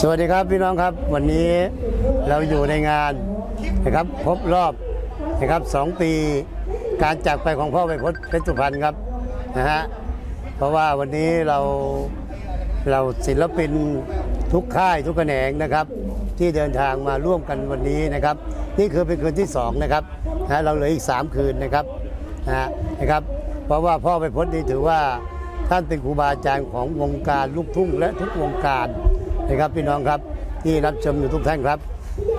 สวัสดีครับพี่น้องครับวันนี้เราอยู่ในงานนะครับครบรอบนะครับสองปีการจากไปของพ่อไปพจน์เพชรสุพรรณครับนะฮะเพราะว่าวันนี้เราเราศิลปินทุกค่ายทุกแขนงนะครับ ที่เดินทางมาร่วมกันวันนี้นะครับ นี่คือเป็นคืนที่สองนะครับนะเราเหลืออีก 3 คืนนะครับนะฮะนะครับ เพราะว่าพ่อไปพจน์นี่ถือว่าท่านเป็นครูบาอาจารย์ของวงการลูกทุ่งและทุกวงการ นะครับพี่น้องครับที่รับชมอยู่ทุกท่านครับ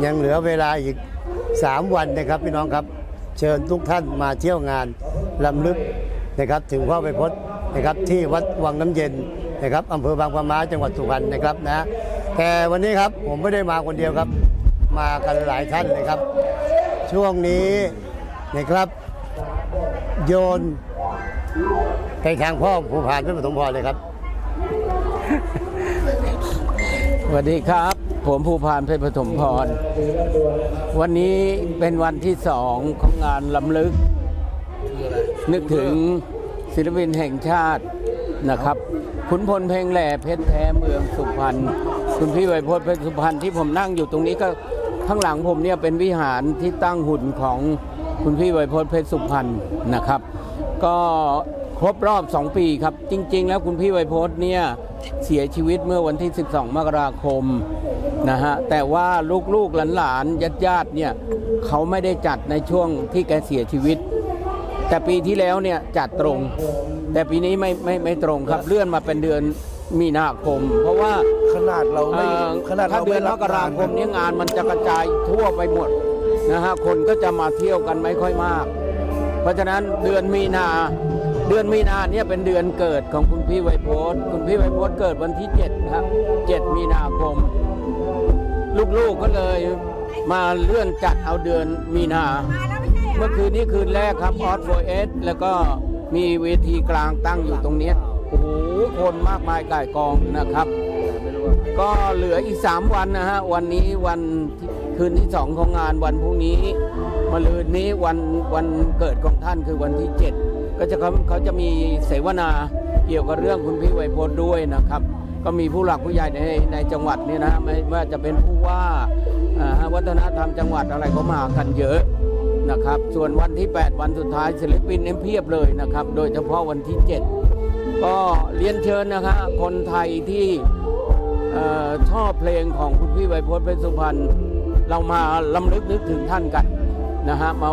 ยังเหลือเวลาอีก 3 วันนะครับพี่น้องครับเชิญทุกท่านมาเที่ยวงานลำลึกนะครับถึงพ่อไปพจน์นะครับที่วัดวังน้ำเย็นนะครับอำเภอบางปะมาจังหวัดสุพรรณนะครับนะแต่วันนี้ครับผมไม่ได้มาคนเดียวครับ มากันหลายท่านเลยครับ ช่วงนี้นะครับ โยนไปทางพ่อผู้ผ่านพระปฐมพรเลยครับ วัสดีครับ ผมภูพานเพชรปฐมพร วันนี้เป็นวันที่สองของงานลำลึก นึกถึงศิลปินแห่งชาตินะครับขุนพลเพลงแหล่เพชรแท้เมืองสุพรรณคุณพี่ไวยพจน์เพชรสุพรรณที่ผมนั่งอยู่ตรงนี้ก็ข้างหลังผมเนี่ยเป็นวิหารที่ตั้งหุ่นของคุณพี่ไวยพจน์เพชรสุพรรณนะครับ ก็ ครบรอบ 2 ปีครับ จริง ๆ แล้วคุณพี่ไวยพจน์เนี่ยเสียชีวิตเมื่อวันที่ 12 มกราคมนะฮะแต่ว่าลูกๆหลานๆญาติๆเนี่ยเขาไม่ได้จัดในช่วงที่แกเสียชีวิต แต่ปีที่แล้วเนี่ยจัดตรง แต่ปีนี้ไม่ไม่ไม่ตรงครับเลื่อนมาเป็นเดือนมีนาคม เพราะว่าขนาดเราไม่เอ่อขนาดถ้าเราเดืไม่อนมรับกราคมงนนี้งานมันจะกระจายทั่วไปหมดนะฮะคนก็จะมาเที่ยวกันไม่ค่อยมาก เพราะฉะนั้นเดือนมีนา เดือนมีนาเนี่ยเป็นเดือนเกิดของคุณพี่ไวโพสคุณพี่ไวโพสเกิดวันที่7ครับ7มีนาคม ลูกๆก็เลยมาเลื่อนจัดเอาเดือนมีนา เมื่อคืนนี้คืนแรกครับออสโฟเอสแล้วก็มีเวทีกลางตั้งอยู่ตรงนี้โอ้โหคนมากมายก่ายกองนะครับ ก็เหลืออีก 3 วันนะฮะ วันนี้วันคืนที่ 2 ของงานวันพรุ่งนี้มะรืนนี้วันวันเกิดของท่านคือวันที่ 7 ก็จะเขาเขาจะมีเสวนาเกี่ยวกับเรื่องคุณพี่ไวยพจน์ด้วยนะครับ ก็มีผู้หลักผู้ใหญ่ในในจังหวัดนี่นะไม่ว่าจะเป็นผู้ว่าวัฒนธรรมจังหวัดอะไรก็มากันเยอะนะครับ ส่วนวันที่ 8 วันสุดท้ายศิลปินเอ็มเพียบเลยนะครับ โดยเฉพาะวันที่ 7 ก็เรียนเชิญนะครับคนไทยที่ชอบเพลงของคุณพี่ไวยพจน์เพชรสุพรรณเรามาลำลึกนึกถึงท่านกันนะฮะมา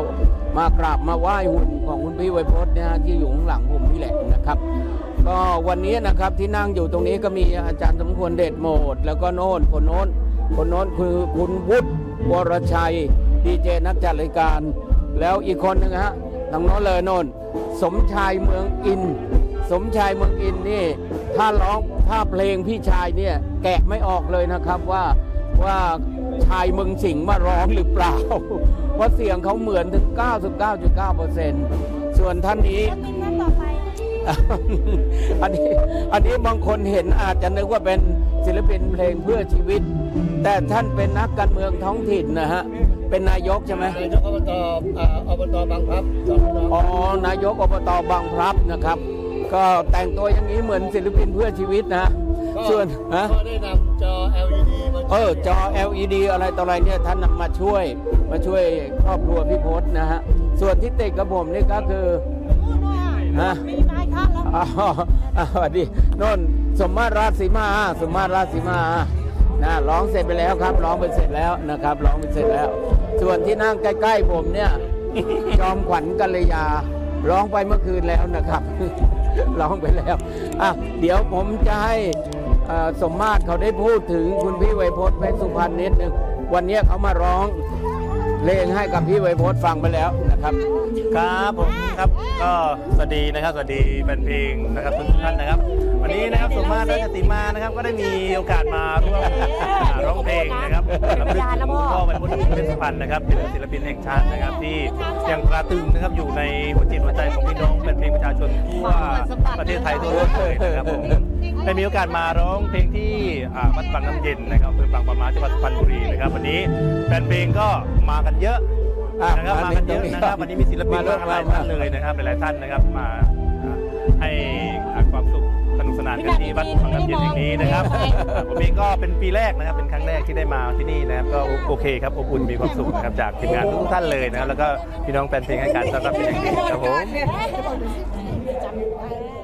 มากราบมาไหว้หุ่นของคุณพี่ไวยพจน์นะฮะที่อยู่ข้างหลังผมนี่แหละนะครับ ก็วันนี้นะครับที่นั่งอยู่ตรงนี้ก็มีอาจารย์สมควรเดชโหมด แล้วก็โน่นคนโน้นคนโน้นคือคุณวุฒิวรชัยดีเจนักจัดรายการ แล้วอีกคนหนึ่งฮะทางโน้นเลยโน่นสมชายเมืองอิน สมชายเมืองอินนี่ ถ้าร้องถ้าเพลงพี่ชายเนี่ยแกะไม่ออกเลยนะครับว่า ว่าชายเมืองสิงห์มาร้องหรือเปล่า เพราะเสียงเขาเหมือนถึง 99.9%ส่วนท่านนี้อันนี้อันนี้บางคนเห็นอาจจะนึกว่าเป็นศิลปินเพลงเพื่อชีวิต แต่ท่านเป็นนักการเมืองท้องถิ่นนะฮะ เป็นนายกใช่ไหม นายกอบตอ่าอบตบางพลับสองพี่น้องอ๋อนายกอบตบางพลับนะครับ ก็แต่งตัวอย่างนี้เหมือนศิลปินเพื่อชีวิตนะ ส่วนฮะ ก็ได้นำจอ LED มาเออจอ LED อะไรต่ออะไรเนี่ยท่านนำมาช่วยมาช่วยครอบครัวพี่พศนะฮะ ส่วนที่ติดกับผมนี่ก็คือ ฮะ มีไม้ข้างแล้วอ๋ออ่าสวัสดีโน่นสมมาตรราชสีมาสมมาตรราชสีมานะร้องเสร็จไปแล้วครับร้องไปเสร็จแล้วนะครับร้องไปเสร็จแล้ว ส่วนที่นั่งใกล้ ๆ ผมเนี่ย จอมขวัญกัลยา ร้องไปเมื่อคืนแล้วนะครับ ร้องไปแล้วอะเดี๋ยวผมจะให้เอ่อ สมมาตรเขาได้พูดถึงคุณพี่ไวยพจน์เพชรสุพรรณนิดนึงวันนี้เขามาร้องเพลงให้กับพี่ไวยพจน์ฟังไปแล้วนะครับ ครับผมครับก็สวัสดีนะครับสวัสดีแฟนเพลงนะครับทุกท่านนะครับ วันนี้นะครับสมมาตรราชสีมานะครับก็ได้มีโอกาสมาร่วมอ่าร้องเพลงนะครับรำลึกถึงคุณพ่อเป็นพุทธเป็นสุพรรณนะครับเป็นศิลปินแห่งชาตินะครับที่ยังตราตรึงนะครับอยู่ในหัวจิตหัวใจของพี่น้องเป็นเพลงประชาชนทั่วประเทศไทยทั่วโลกเลยนะครับผม ได้มีโอกาสมาร้องเพลงที่อ่าวัดบางน้ำเย็นนะครับอำเภอบางปะมาจังหวัดสุพรรณบุรีนะครับวันนี้แฟนเพลงก็มากันเยอะอะนะครับมากันเยอะนะครับวันนี้มีศิลปินมาร่วมามกหลายท่านเลยนะครับหลายๆท่านนะครับมาอ่าให้อ่าความสุขสนุกสนานานกันที่วัดบางน้ำเย็นแห่งนี้นะครับผมเองก็เป็นปีแรกนะครับเป็นครั้งแรกที่ได้มาที่นี่นะครับก็โอเคครับอบอุ่นมีความสุขนะครับจากทีมงานทุกท่านเลยนะครับแล้วก็พี่น้องแฟนเพลงให้การต้อนรับเป็นอย่างดีครับผมจำ